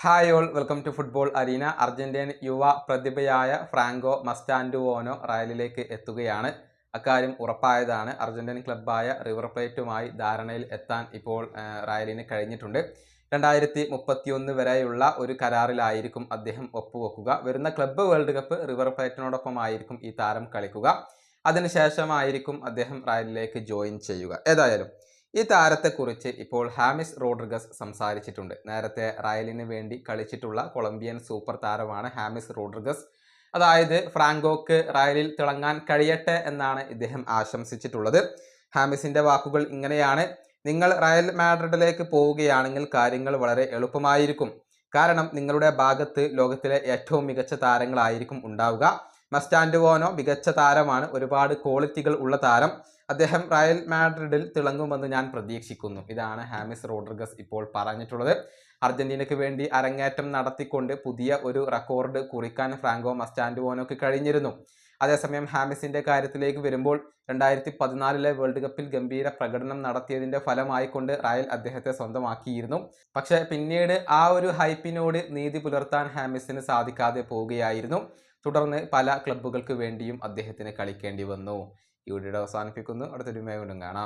Hi all welcome to football arena Argentine യുവ പ്രതിഭയായ Franco മസ്റ്റാൻഡുവോനോ റയലിലേക്ക് എത്തുകയാണ്. അക്കാര്യം ഉറപ്പായതാണ്. അർജന്റീൻ ക്ലബ്ബായ റിവർ പ്ലേറ്റുമായി ധാരണയിൽ എത്താൻ ഇപ്പോൾ റയലിന് കഴിഞ്ഞിട്ടുണ്ട്. രണ്ടായിരത്തി മുപ്പത്തിയൊന്ന് വരെയുള്ള ഒരു കരാറിലായിരിക്കും അദ്ദേഹം ഒപ്പുവെക്കുക. വരുന്ന ക്ലബ്ബ് വേൾഡ് കപ്പ് റിവർ പ്ലേറ്റിനോടൊപ്പമായിരിക്കും ഈ താരം കളിക്കുക. അതിനുശേഷമായിരിക്കും അദ്ദേഹം റയലിലേക്ക് ജോയിൻ ചെയ്യുക. ഏതായാലും ഈ താരത്തെക്കുറിച്ച് ഇപ്പോൾ ഹാമിസ് റോഡ്രിഗസ് സംസാരിച്ചിട്ടുണ്ട്. നേരത്തെ റയലിന് വേണ്ടി കളിച്ചിട്ടുള്ള കൊളംബിയൻ സൂപ്പർ താരമാണ് ഹാമിസ് റോഡ്രിഗസ്. അതായത് ഫ്രാങ്കോക്ക് റയലിൽ തിളങ്ങാൻ കഴിയട്ടെ എന്നാണ് ഇദ്ദേഹം ആശംസിച്ചിട്ടുള്ളത്. ഹാമിസിന്റെ വാക്കുകൾ ഇങ്ങനെയാണ്. നിങ്ങൾ റയൽ മാഡ്രിഡിലേക്ക് പോവുകയാണെങ്കിൽ കാര്യങ്ങൾ വളരെ എളുപ്പമായിരിക്കും. കാരണം നിങ്ങളുടെ ഭാഗത്ത് ലോകത്തിലെ ഏറ്റവും മികച്ച താരങ്ങളായിരിക്കും ഉണ്ടാവുക. മസ്റ്റാൻഡുവോനോ മികച്ച താരമാണ്. ഒരുപാട് ക്വാളിറ്റികൾ ഉള്ള താരം. അദ്ദേഹം റയൽ മാഡ്രിഡിൽ തിളങ്ങുമെന്ന് ഞാൻ പ്രതീക്ഷിക്കുന്നു. ഇതാണ് ഹാമിസ് റോഡ്രിഗസ് ഇപ്പോൾ പറഞ്ഞിട്ടുള്ളത്. അർജന്റീനയ്ക്ക് വേണ്ടി അരങ്ങേറ്റം നടത്തിക്കൊണ്ട് പുതിയ ഒരു റെക്കോർഡ് കുറിക്കാൻ ഫ്രാങ്കോ മസ്റ്റാൻഡുവോനോക്ക് കഴിഞ്ഞിരുന്നു. അതേസമയം ഹാമിസിന്റെ കാര്യത്തിലേക്ക് വരുമ്പോൾ രണ്ടായിരത്തി പതിനാലിലെ വേൾഡ് കപ്പിൽ ഗംഭീര പ്രകടനം നടത്തിയതിന്റെ ഫലമായിക്കൊണ്ട് റയൽ അദ്ദേഹത്തെ സ്വന്തമാക്കിയിരുന്നു. പക്ഷേ പിന്നീട് ആ ഒരു ഹൈപ്പിനോട് നീതി പുലർത്താൻ ഹാമിസിന് സാധിക്കാതെ പോവുകയായിരുന്നു. തുടർന്ന് പല ക്ലബ്ബുകൾക്ക് വേണ്ടിയും അദ്ദേഹത്തിന് കളിക്കേണ്ടി വന്നു. ഈ വീഡിയോ അവസാനിപ്പിക്കുന്നു. അടുത്തൊരു വീണ്ടും കാണാം.